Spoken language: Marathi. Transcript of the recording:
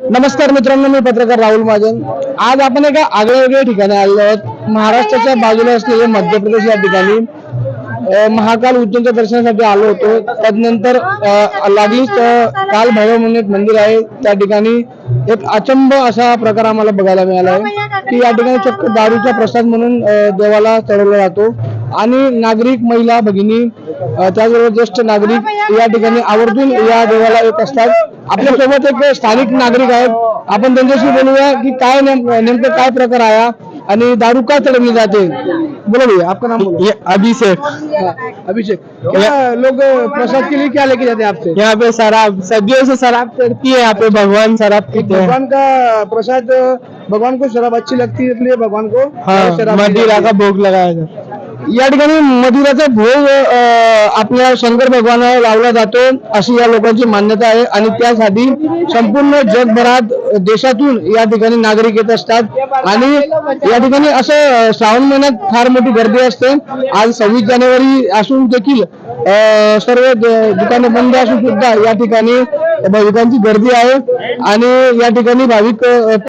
नमस्कार मित्रांनो मी पत्रकार राहुल महाजन. आज आपण एका आगळ्या वेगळ्या ठिकाणी आलेलो आहोत. महाराष्ट्राच्या बाजूला असलेले मध्य प्रदेश या ठिकाणी. महाकाल उज्जैनच्या दर्शनासाठी आलो होतो. त्यानंतर लागलीच काल भैरव म्हणून एक मंदिर आहे. त्या ठिकाणी एक अचंब असा प्रकार आम्हाला बघायला मिळाला आहे की या ठिकाणी चक्क दारूचा प्रसाद म्हणून देवाला चढवला जातो. आणि नागरिक महिला भगिनी त्याचबरोबर ज्येष्ठ नागरिक या ठिकाणी आवर्जून या देवाला येत असतात. आपल्यासोबत एक स्थानिक नागरिक आहेत. आपण त्यांच्याशी बोलूया की काय नेम- नेमकं काय प्रकार आहे आणि दारू का चढवली जाते? बोलो भैया आपका नाम बोलो ये अभिषेक. अभिषेक. लोग प्रसाद के लिए क्या लेके जाते हैं आपसे? यहाँ पे शराब सदियों से शराब चढ़ती है यहाँ पे भगवान शराब पीते हैं। भगवान का प्रसाद भगवान को शराब अच्छी लगती है इसलिए भगवान को हाँ मदिरा का। भोग लगाया जाता है। या ठिकाणी मदिराचा भोग आपल्या शंकर भगवानाला लावला जातो अशी या लोकांची मान्यता आहे. आणि त्यासाठी संपूर्ण जगभरात देशातून या ठिकाणी नागरिक येत असतात. आणि या ठिकाणी असं श्रावण महिन्यात फार मोठी गर्दी असते. आज सव्वीस जानेवारी असून देखील सर्व दुकाने बंद असून सुद्धा या ठिकाणी भाविकांची गर्दी आहे. आणि या ठिकाणी भाविक